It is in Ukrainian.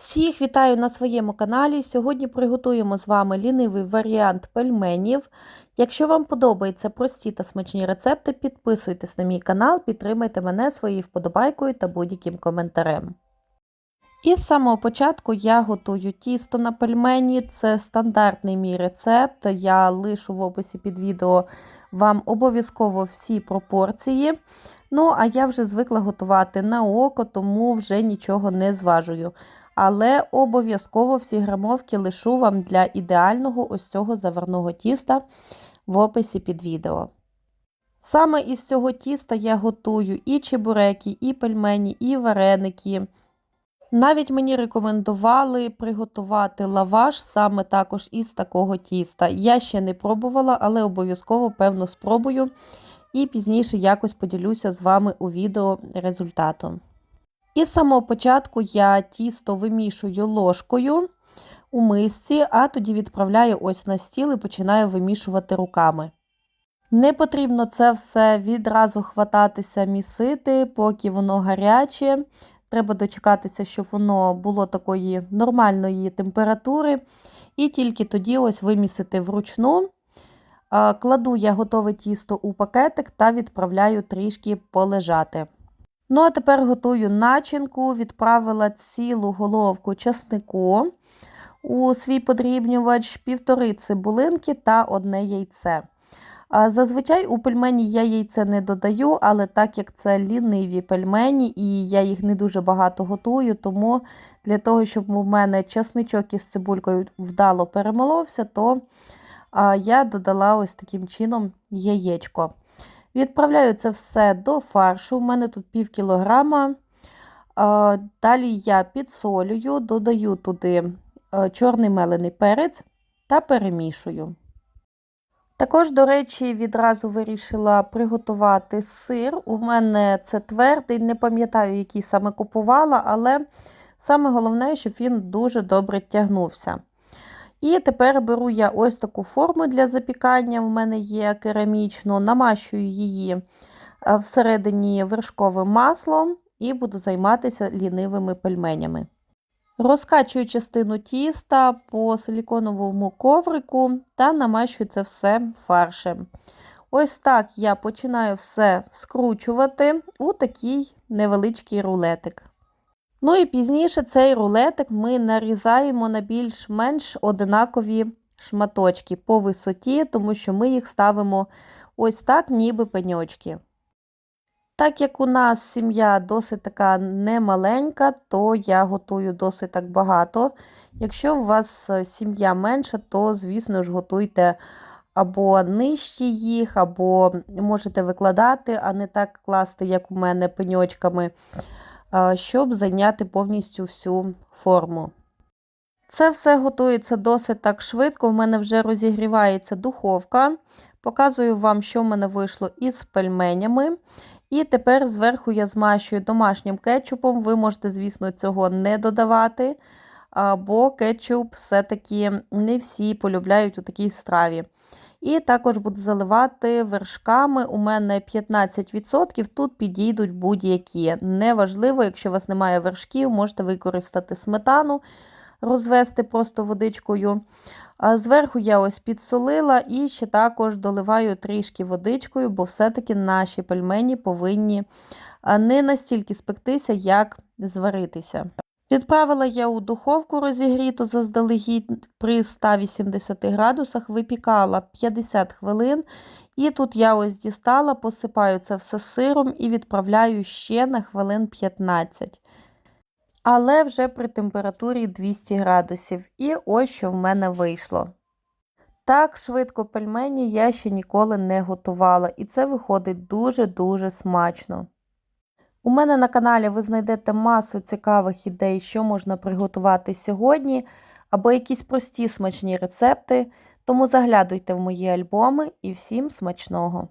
Всіх вітаю на своєму каналі. Сьогодні приготуємо з вами лінивий варіант пельменів. Якщо вам подобаються прості та смачні рецепти, підписуйтесь на мій канал, підтримайте мене своєю вподобайкою та будь-яким коментарем. І з самого початку я готую тісто на пельмені, це стандартний мій рецепт. Я лишу в описі під відео вам обов'язково всі пропорції. Ну, а я вже звикла готувати на око, тому вже нічого не зважую. Але обов'язково всі грамовки лишу вам для ідеального ось цього заварного тіста в описі під відео. Саме із цього тіста я готую і чебуреки, і пельмені, і вареники. Навіть мені рекомендували приготувати лаваш саме також із такого тіста. Я ще не пробувала, але обов'язково, певно, спробую і пізніше якось поділюся з вами у відео результатом. І з самого початку я тісто вимішую ложкою у мисці, а тоді відправляю ось на стіл і починаю вимішувати руками. Не потрібно це все відразу хвататися місити, поки воно гаряче. Треба дочекатися, щоб воно було такої нормальної температури. І тільки тоді ось вимісити вручну. Кладу я готове тісто у пакетик та відправляю трішки полежати. Ну, а тепер готую начинку, відправила цілу головку часнику у свій подрібнювач, півтори цибулинки та одне яйце. Зазвичай у пельмені я яйце не додаю, але так як це ліниві пельмені, і я їх не дуже багато готую, тому для того, щоб у мене часничок із цибулькою вдало перемоловся, то я додала ось таким чином яєчко. Відправляю це все до фаршу. У мене тут пів кілограма. Далі я підсолюю, додаю туди чорний мелений перець та перемішую. Також, до речі, відразу вирішила приготувати сир. У мене це твердий, не пам'ятаю, який саме купувала, але саме головне, щоб він дуже добре тягнувся. І тепер беру я ось таку форму для запікання, в мене є керамічну, намащую її е, всередині вершковим маслом і буду займатися лінивими пельменями. Розкачую частину тіста по силіконовому коврику та намащую це все фаршем. Ось так я починаю все скручувати у такий невеличкий рулетик. Ну і пізніше цей рулетик ми нарізаємо на більш-менш одинакові шматочки по висоті, тому що ми їх ставимо ось так, ніби пеньочки. Так як у нас сім'я досить така немаленька, то я готую досить так багато. Якщо у вас е, сім'я менша, то, звісно ж, готуйте або нижчі їх, або можете викладати, а не так класти, як у мене пеньочками щоб зайняти повністю всю форму. Це все готується досить так швидко. У мене вже розігрівається духовка. Показую вам, що в мене вийшло із пельменями. І тепер зверху я змащую домашнім кетчупом. Ви можете, звісно, цього не додавати, бо кетчуп все-таки не всі полюбляють у такій страві. І також буду заливати вершками. У мене 15%, тут підійдуть будь-які. Неважливо, якщо у вас немає вершків, можете використати сметану, розвести просто водичкою. А Зверху я ось підсолила і ще також доливаю трішки водичкою, бо все-таки наші пельмені повинні не настільки спектися, як зваритися. Відправила я у духовку розігріту заздалегідь при 180 градусах, випікала 50 хвилин. І тут я ось дістала, посипаю це все сиром і відправляю ще на хвилин 15. Але вже при температурі 200 градусів. І ось що в мене вийшло. Так швидко пельмені я ще ніколи не готувала, і це виходить дуже-дуже смачно. У мене на каналі ви знайдете масу цікавих ідей, що можна приготувати сьогодні, або якісь прості смачні рецепти. Тому заглядуйте в мої альбоми і всім смачного!